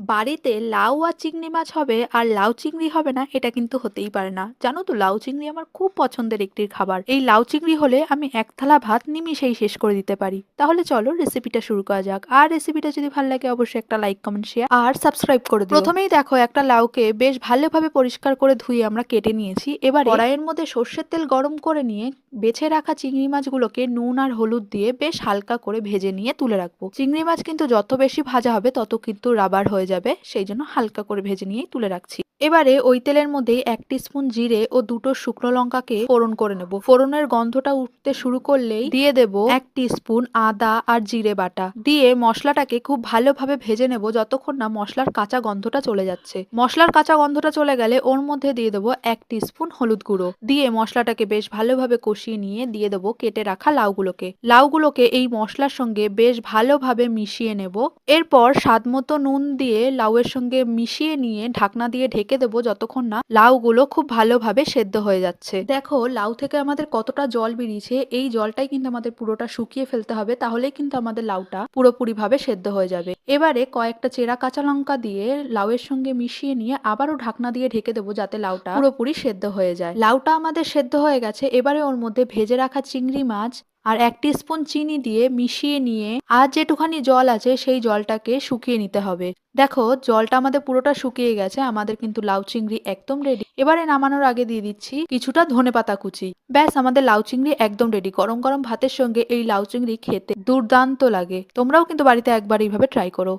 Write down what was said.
বাড়িতে লাউ আর চিংড়ি মাছ হবে আর লাউ চিংড়ি হবে না, এটা কিন্তু হতেই পারে না। জানো তো, লাউ চিংড়ি আমার খুব পছন্দের একটি খাবার। এই লাউ চিংড়ি হলে আমি এক থালা ভাত নিমিষেই শেষ করে দিতে পারি। তাহলে চলো রেসিপিটা শুরু করা যাক। আর রেসিপিটা যদি ভালো লাগে, অবশ্যই একটা লাইক কমেন্ট শেয়ার আর সাবস্ক্রাইব করে দিও। প্রথমেই দেখো, একটা লাউকে বেশ ভালোভাবে পরিষ্কার করে ধুয়ে আমরা কেটে নিয়েছি। এবার কড়াইয়ের মধ্যে সর্ষের তেল গরম করে নিয়ে বেছে রাখা চিংড়ি মাছগুলোকে নুন আর হলুদ দিয়ে বেশ হালকা করে ভেজে নিয়ে তুলে রাখব। চিংড়ি মাছ কিন্তু যত বেশি ভাজা হবে, তত কিন্তু রাবার হয়ে যাবে সেই জন্য হালকা করে ভেজে নিয়েই তুলে রাখছি। এবারে ওই তেলের মধ্যে এক স্পুন জিরে ও দুটো শুকনো লঙ্কাকে ফোড়ন করে নেব। ফোড়নের গন্ধটা উঠতে শুরু করলেই দিয়ে দেব এক স্পুন আদা আর জিরে বাটা। দিয়ে মশলাটাকে খুব ভালোভাবে ভেজে নেব যতক্ষণ না মশলার কাঁচা গন্ধটা চলে যাচ্ছে। মশলার কাঁচা গন্ধটা চলে গেলে ওর মধ্যে দিয়ে দেবো এক স্পুন হলুদ গুঁড়ো। দিয়ে মশলাটাকে বেশ ভালোভাবে কষিয়ে নিয়ে দিয়ে দেবো কেটে রাখা লাউগুলোকে। লাউগুলোকে এই মশলার সঙ্গে বেশ ভালোভাবে মিশিয়ে নেব। এরপর স্বাদ মতো নুন দিয়ে লাউয়ের সঙ্গে মিশিয়ে নিয়ে ঢাকনা দিয়ে ঢেকে দেবো যতক্ষণ না লাউগুলো খুব ভালোভাবে সেদ্ধ হয়ে যাচ্ছে। দেখো, লাউ থেকে আমাদের কতটা জল বেরিয়েছে, এই জলটাই কিন্তু আমাদের পুরোটা শুকিয়ে ফেলতে হবে, তাহলেই কিন্তু আমাদের লাউটা পুরোপুরি ভাবে সেদ্ধ হয়ে যাবে। এবারে কয়েকটা চেরা কাঁচা লঙ্কা দিয়ে লাউয়ের সঙ্গে মিশিয়ে নিয়ে আবারও ঢাকনা দিয়ে ঢেকে দেবো যাতে লাউটা পুরোপুরি সেদ্ধ হয়ে যায়। লাউটা আমাদের সেদ্ধ হয়ে গেছে, এবারে ওর মধ্যে ভেজে রাখা চিংড়ি মাছ আর এক স্পুন চিনি দিয়ে মিশিয়ে নিয়ে আর যেটুখানি জল আছে সেই জলটাকে শুকিয়ে নিতে হবে। দেখো, জলটা আমাদের পুরোটা শুকিয়ে গেছে, আমাদের কিন্তু লাউ চিংড়ি একদম রেডি এবারে নামানোর আগে দিয়ে দিচ্ছি কিছুটা ধনে পাতা কুচি। ব্যাস, আমাদের লাউ চিংড়ি একদম রেডি গরম গরম ভাতের সঙ্গে এই লাউ চিংড়ি খেতে দুর্দান্ত লাগে। তোমরাও কিন্তু বাড়িতে একবার এইভাবে ট্রাই করো।